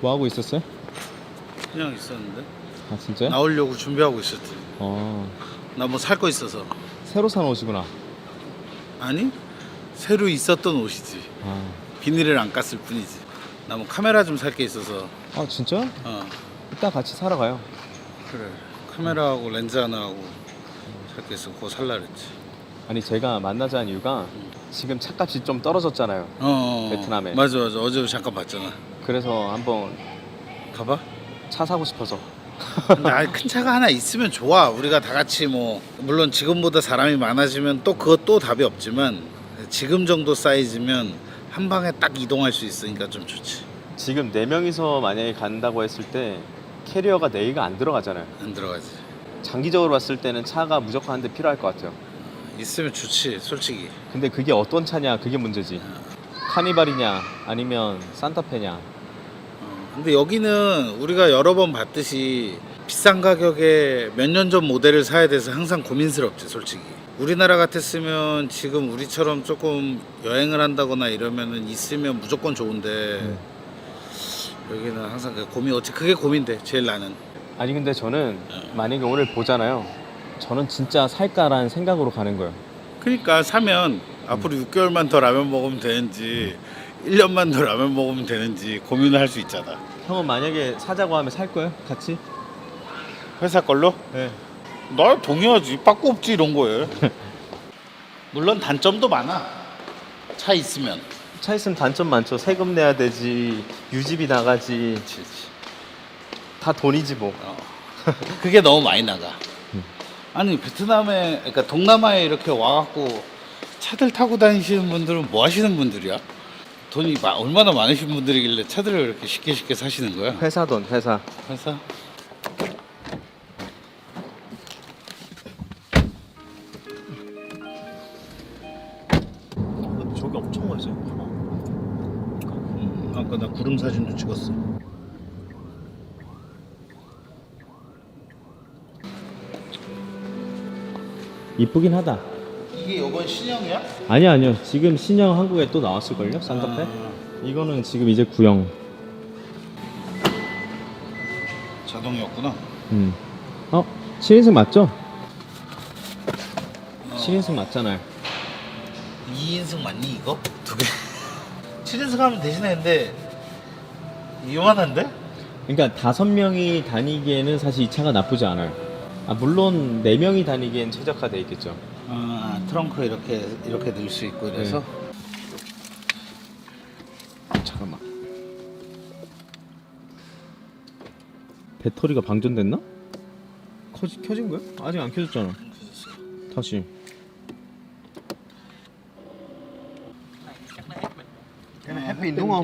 뭐 하고 있었어요? 그냥 있었는데 아 진짜요? 나오려고 준비하고 있었지. 어 나 뭐 살 거 있어서. 새로 산 옷이구나. 아니 새로 있었던 옷이지. 아, 비닐을 안 깠을 뿐이지. 나 뭐 카메라 좀 살 게 있어서. 아 진짜? 어 이따 같이 사러 가요. 그래. 카메라하고 렌즈 하나 하고 살 게 있어. 그거 살라 그랬지. 아니 제가 만나자는 이유가 지금 차값이 좀 떨어졌잖아요. 어, 어. 어. 베트남에. 맞아 맞아. 어제 잠깐 봤잖아. 그래서 한번 가봐. 차 사고 싶어서. 근데 아니, 큰 차가 하나 있으면 좋아. 우리가 다 같이 뭐 물론 지금보다 사람이 많아지면 또 그것 또 답이 없지만 지금 정도 사이즈면 한 방에 딱 이동할 수 있으니까 좀 좋지. 지금 네 명이서 만약에 간다고 했을 때 캐리어가 네 개가 안 들어가잖아요. 안 들어가지. 장기적으로 봤을 때는 차가 무조건 한 대 필요할 것 같아요. 있으면 좋지, 솔직히. 근데 그게 어떤 차냐 그게 문제지. 카니발이냐 아니면 산타페냐. 어, 근데 여기는 우리가 여러 번 봤듯이 비싼 가격에 몇 년 전 모델을 사야 돼서 항상 고민스럽지, 솔직히. 우리나라 같았으면 지금 우리처럼 조금 여행을 한다거나 이러면은 있으면 무조건 좋은데 여기는 항상 그 고민 어찌 그게 고민돼 제일 나는 아니 근데 저는 만약에 오늘 보잖아요. 저는 진짜 살까라는 생각으로 가는 거예요. 그러니까 사면 앞으로 6개월만 더 라면 먹으면 되는지 1년만 더 라면 먹으면 되는지 고민을 할 수 있잖아 형은 만약에 사자고 하면 살 거예요? 같이? 회사 걸로? 네. 나 동의하지 빠꾸 없지 이런 거에 물론 단점도 많아 차 있으면 차 있으면 단점 많죠. 세금 내야 되지, 유지비 나가지, 그치, 그치. 다 돈이지 뭐. 어. 그게 너무 많이 나가 음. 아니 베트남에 그러니까 동남아에 이렇게 와갖고 차들 타고 다니시는 분들은 뭐 하시는 분들이야? 돈이 마- 얼마나 많으신 분들이길래 차들을 이렇게 쉽게 쉽게 사시는 거야? 회사 돈, 회사. 회사? 저기 엄청 멋져요. 음, 아까 나 구름 사진도 찍었어. 이쁘긴 하다. 이게 이번 신형이야? 아니요, 아니요. 지금 신형 한국에 또 나왔을걸요? 산타페? 아, 이거는 지금 이제 구형. 자동이었구나. 음. 어? 7인승 맞죠? 7인승 맞잖아요. 2인승 맞니 이거? 두 개. 7인승 하면 대신에 근데 이만한데? 그러니까 다섯 명이 다니기에는 사실 이 차가 나쁘지 않아요. 아, 물론 네 명이 다니기엔 최적화돼 있겠죠. 아 트렁크 이렇게 이렇게 넣을 수 있고 이래서 잠깐만. 배터리가 방전됐나? 켜지, 켜진 거야? 아직 안 켜졌잖아. 다시. 햇빛 농어.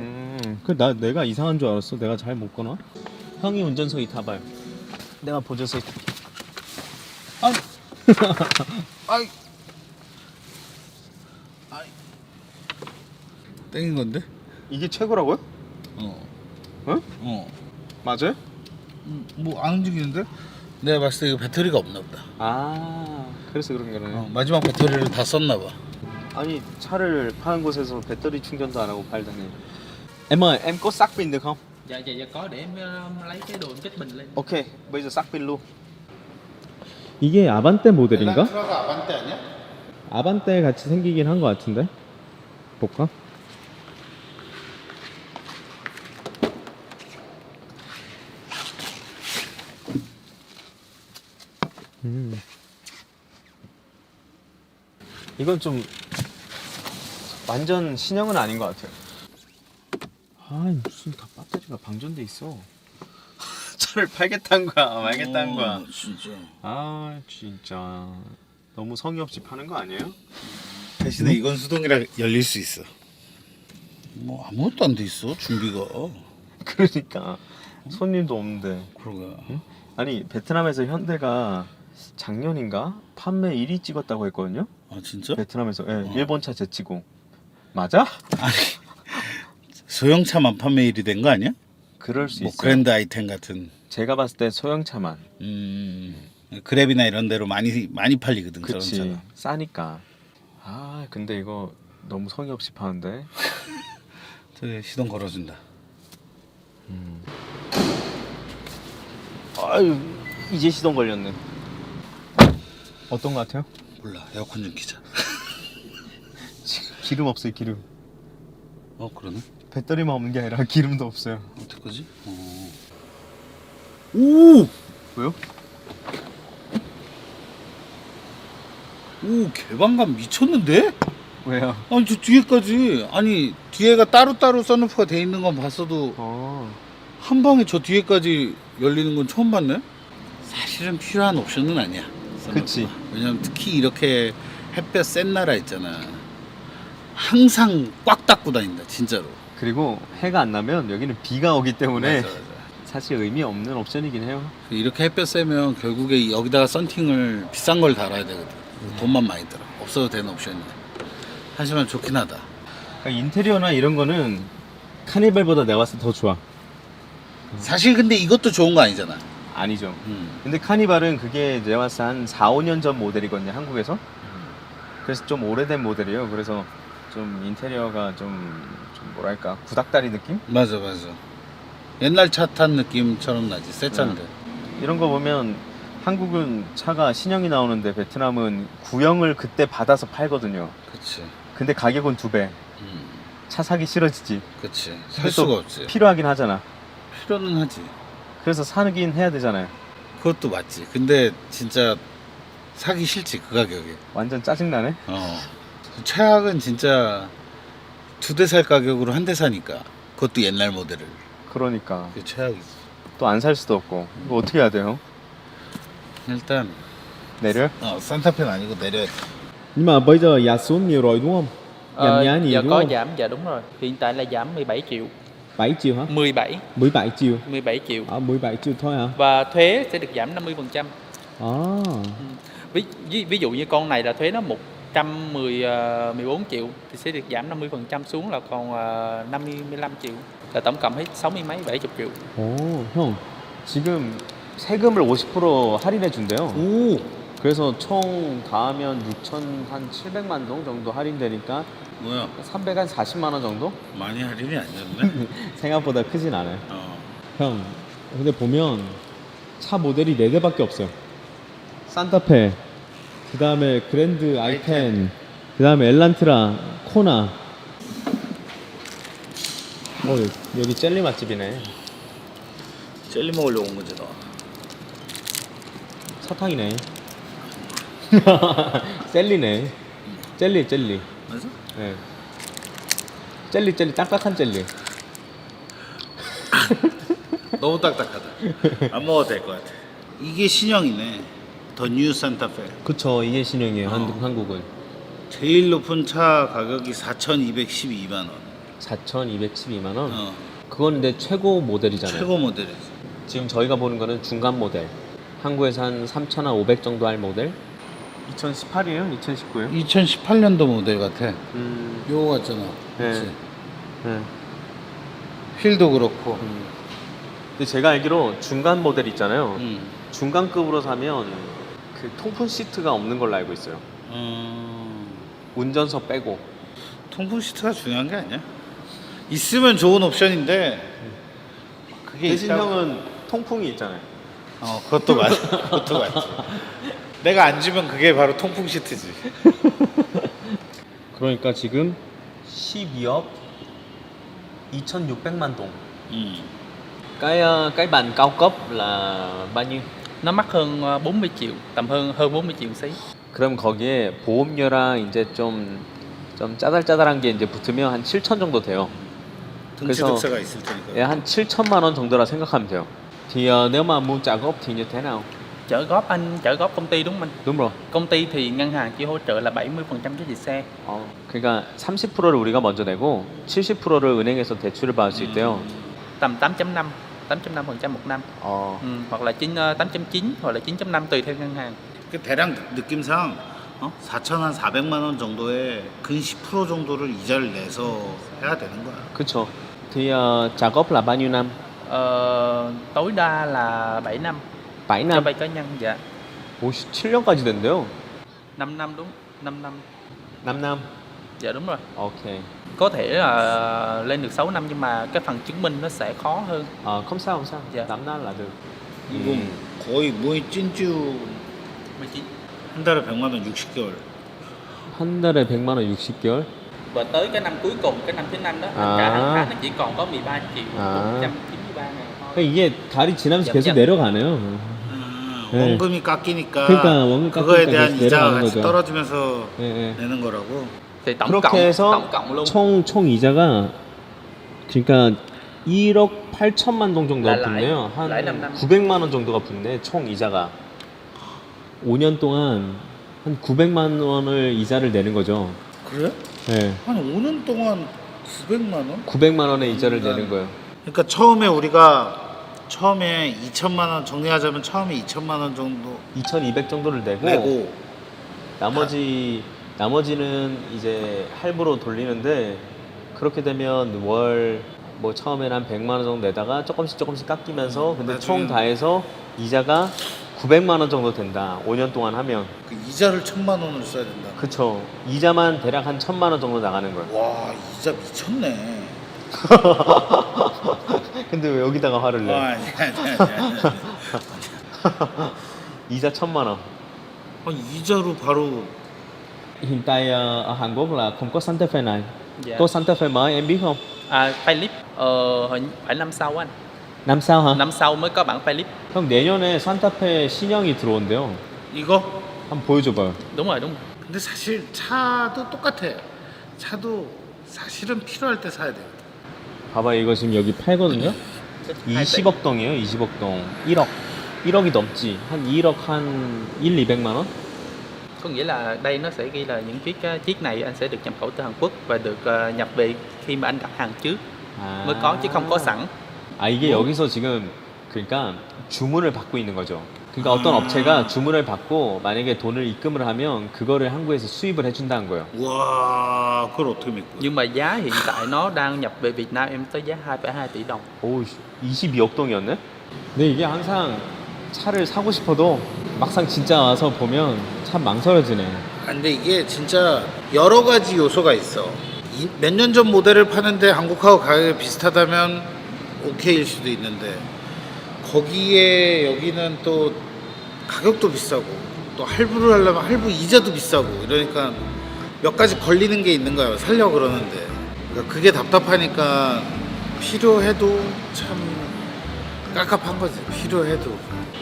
음, 그나 내가 이상한 줄 알았어. 내가 잘못 꺼나? 형이 운전석 이 타봐요. 내가 보조석이 탈게. 아니 아이 아이 땡긴 건데? 이게 최고라고요? 어. 어? 어. 맞아요? 뭐 안 움직이는데? 내가 봤을 때 이거 배터리가 없나 보다. 아, 그래서 그런 거네. 어, 마지막 배터리를 다 썼나 봐. 아니 차를 파는 곳에서 배터리 충전도 안 하고 팔다니. Em ơi, em có sạc pin được không? dạ dạ dạ có để em ờ, lấy cái đồ em kết bình lên 오케이, bây giờ sạc pin luôn. 이게 아반떼 모델인가? 엘란트라가 아반떼 아니야? 아반떼 같이 생기긴 한 것 같은데. 볼까? 음. 이건 좀 완전 신형은 아닌 것 같아요. 아 무슨 다 배터리가 방전돼 있어. 차를 팔겠다는 거야, 말겠다는 거야. 어, 진짜. 아 진짜 너무 성의 없이 파는 거 아니에요? 대신에 이건 수동이라 열릴 수 있어. 뭐 아무것도 안 돼 있어 준비가. 그러니까 손님도 없는데 그러게. 아니 베트남에서 현대가 작년인가 판매 1위 찍었다고 했거든요 아 진짜? 베트남에서 예, 일본 차 제치고 맞아? 아니 소형차만 판매일이 된 거 아니야? 그럴 수 뭐 있어요 그랜드 아이템 같은. 제가 봤을 때 소형차만 음 그랩이나 이런 데로 많이 많이 팔리거든 그치 저런 차가. 싸니까 아 근데 이거 너무 성의 없이 파는데 저기 시동 걸어준다. 아유 이제 시동 걸렸네. 어떤 것 같아요? 몰라 에어컨 좀 키자 기름 없어요 기름. 어 그러네 배터리만 없는 게 아니라 기름도 없어요. 어떡하지? 어. 오! 왜요? 오 개방감 미쳤는데? 왜요? 아니 저 뒤에까지 아니 뒤에가 따로따로 썬루프가 돼 있는 건 봤어도 어. 한 방에 저 뒤에까지 열리는 건 처음 봤네? 사실은 필요한 옵션은 아니야 썬루프가. 그치. 왜냐면 특히 이렇게 햇볕 센 나라 있잖아 항상 꽉 닫고 다닌다 진짜로 그리고 해가 안 나면 여기는 비가 오기 때문에 맞아, 맞아. 사실 의미 없는 옵션이긴 해요. 이렇게 햇볕 쐬면 결국에 여기다가 썬팅을 비싼 걸 달아야 되거든 돈만 많이 들어 없어도 되는 옵션이야 하지만 좋긴 하다 그러니까 인테리어나 이런 거는 카니발보다 내가 봤을 때 더 좋아. 사실 근데 이것도 좋은 거 아니잖아 아니죠. 음. 근데 카니발은 그게 내가 봤을 때한 4, 5년 전 모델이거든요, 한국에서. 그래서 좀 오래된 모델이에요. 그래서 좀 인테리어가 좀, 좀 뭐랄까, 구닥다리 느낌? 맞아 맞아 옛날 차 탄 느낌처럼 나지 새 차인데 이런 거 보면 한국은 차가 신형이 나오는데 베트남은 구형을 그때 받아서 팔거든요. 그치 근데 가격은 두 배. 음. 차 사기 싫어지지. 그치 근데 살또 수가 없지 필요하긴 하잖아. 필요는 하지 그래서 사긴 해야 되잖아요. 그것도 맞지 근데 진짜 사기 싫지 그 가격에 완전 짜증나네. 어 최악은 진짜 두 대 살 가격으로 한 대 사니까 그것도 옛날 모델을 그러니까 그게 최악이지 또 안 살 수도 없고 이거 어떻게 해야 돼요? 일단 내려? 어 산타페는 아니고 내려야 돼 Nhưng mà bây giờ giá xuống nhiều rồi đúng không? Giảm Ờ, giá nhiều giờ đúng có không? giảm dạ đúng rồi hiện tại là giảm 17 triệu 7 triệu hả? 17 17 triệu. 17 triệu À 17 triệu thôi hả? và thuế sẽ được giảm 50 phần trăm À. ví, ví, ví dụ như con này là thuế nó 114 triệu thì sẽ được giảm 50 phần trăm xuống là còn ờ, 55 triệu Là tổng cộng hết 60 mấy 70 triệu 오, 형. 지금 세금을 50% 할인해 준대요. 오 그래서 총 다 하면 6천 한 700만 동 정도 할인되니까 뭐야 300한 40만 원 정도? 많이 할인이 아니었네 생각보다 크진 않아요. 어. 형, 근데 보면 차 모델이 4대밖에 없어요. 산타페, 그 다음에 그랜드 아이텐, 그 다음에 엘란트라, 코나. 어, 여기 젤리 맛집이네. 젤리 먹으려고 온 거지 너 사탕이네. 젤리네. 젤리, 젤리. 맞아? 네. 젤리, 젤리, 딱딱한 젤리. 너무 딱딱하다 안 먹어도 될 것 같아 이게 신형이네 더 뉴 산타페 그쵸, 이게 신형이에요, 어. 한국, 한국은. 제일 높은 차 가격이 4,212만 원 4,212만 원? 어, 그건 근데 최고 모델이잖아요. 최고 모델이지 지금 저희가 보는 거는 중간 모델. 한국에서 한 3,500 정도 할 모델. 2018이에요? 2019예요? 2018년도 모델 같아 음, 요거 같잖아 네. 그치? 네. 휠도 그렇고 음. 근데 제가 알기로 중간 모델 있잖아요. 음. 중간급으로 사면 그 통풍 시트가 없는 걸로 알고 있어요. 음, 운전석 빼고. 통풍 시트가 중요한 게 아니야 있으면 좋은 옵션인데 그게 대신 있다고- 형은 통풍이 있잖아요. 어 그것도 맞아 그것도 맞지 내가 앉으면 그게 바로 통풍 시트지 그러니까 지금 12억 2,600만 동. 음. Cái ờ, cái bàn cao cấp là bao nhiêu? nó mắc hơn ờ, 40 triệu tầm hơn hơn 40 triệu xí 그럼 거기에 보험료랑 이제 좀, 좀 짜잘짜잘한 게 이제 붙으면 한 7천 정도 돼요. 그래서- 덕세가 있을 테니까 예, 한 7천만 원 정도라 생각하면 돼요. Thì ờ, nếu mà mua trả góp thì như thế nào? trả góp anh trả góp công ty đúng không anh đúng rồi. công ty thì ngân hàng chỉ hỗ trợ là 70 phần trăm giá trị xe 어, 그러니까 30%를 우리가 먼저 내고 70%를 은행에서 대출을 받을 수 있대요. tầm 8.5 8.5 phần trăm một năm 어, ừ, hoặc là 9 ờ, 8.9 hoặc là 9.5 tùy theo ngân hàng 그 대략 느낌상 어? 4천 한 400만 원 정도에 근 10% 정도를 이자를 내서 해야 되는 거야 그쵸. Thì ờ, trả góp là bao nhiêu năm? Ờ, tối đa là 7 năm 7 cho năm. vay cá nhân dạ 57년까지 된대요. 5 năm đúng 5 năm 5 năm. dạ đúng rồi Ok. có thể là lên được 6 năm nhưng mà cái phần chứng minh nó sẽ khó hơn 아, không sao, không sao. Dạ. 8날 là được. 이거 거의 뭐이 찐쭈 19 한 달에 100만 원 60개월. 한 달에 100만 원 60개월? Và tới cái năm cuối cùng cái năm thứ năm đó À. cả hàng tháng nó chỉ còn có 13 triệu À. 193 ngàn thôi 그러니까 이게 달이 지나면서 계속. 내려가네요. 음, 네. 원금이 깎이니까 그러니까 원금 그거에 대한 이자가 같이 거죠. 떨어지면서 예, 예. 내는 거라고. 그렇게 해서 총, 총 이자가 그러니까 1억 8천만 동 정도가 날- 붙네요. 한날 남남. 900만 원 정도가 붙네. 총 이자가. 5년 동안 한 900만 원을 이자를 내는 거죠. 그래? 예. 한 5년 동안 900만 원? 900만 원의 이자를 음, 내는 거예요. 그러니까 처음에 우리가 처음에 2천만 원 정리하자면 처음에 2천만 원 정도 2,200 정도를 내고, 내고 나머지 나머지는 이제 할부로 돌리는데 그렇게 되면 월 뭐 처음에는 한 100만 원 정도 내다가 조금씩 조금씩 깎이면서 근데 총 나중에는- 다 해서 이자가 900만 원 정도 된다. 5년 동안 하면. 그 이자를 천만 원을 써야 된다. 그쵸. 이자만 대략 한 천만 원 정도 나가는 거예요. 와 이자 미쳤네. 근데 왜 여기다가 화를 내? 아, 아니, 아니, 아니, 아니. 이자 천만 원. 아니, 이자로 바로 Hiện tại ờ, ở Hàn Quốc là không có Santa Fe này. dạ. Có Santa Fe mới em biết không? à, Philip ờ, hình- phải năm sau anh năm sau hả? năm sau mới có bản Philip 형 내년에 산타페 신형이 들어온대요. 이거 한번 보여줘봐요. đúng rồi đúng rồi 근데 사실 차도 똑같아. 차도 사실은 필요할 때 사야 돼. 봐봐 이거 지금 여기 팔거든요. Hai tỷ. 20억 동이에요. 20억 동. 1억. 1억이 넘지. 한 2억 한 1, 200만 원? có nghĩa là đây nó sẽ ghi là những chiếc uh, chiếc này anh sẽ được nhập khẩu từ Hàn Quốc và được uh, nhập về khi mà anh đặt hàng trước 아. mới có chứ không có sẵn 아 이게 여기서 지금 그러니까 주문을 받고 있는 거죠. 그러니까 어떤 아. 업체가 주문을 받고 만약에 돈을 입금을 하면 그거를 한국에서 수입을 해준다는 거예요. 와, 그걸 어떻게 믿고? nhưng mà giá hiện tại nó đang nhập về Việt Nam em tới giá 2,2 tỷ đồng 오, 22억 동이었네? 근데 이게 항상 차를 사고 싶어도 막상 진짜 와서 보면 참 망설여지네. 아, 근데 이게 진짜 여러 가지 요소가 있어. 몇 년 전 모델을 파는데 한국하고 가격이 비슷하다면 오케이일 수도 있는데 거기에 여기는 또 가격도 비싸고 또 할부를 하려면 할부 이자도 비싸고 이러니까 몇 가지 걸리는 게 있는 거야 살려 그러는데 그러니까 그게 답답하니까 필요해도 참 깝깝한 거지 필요해도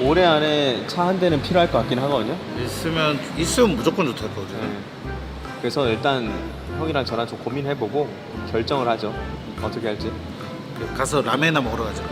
올해 안에 차 한 대는 필요할 것 같긴 하거든요. 있으면 있으면 무조건 좋다 거지 네. 그래서 일단 형이랑 저랑 좀 고민해보고 결정을 하죠. 어떻게 할지. 가서 라면이나 먹으러 가자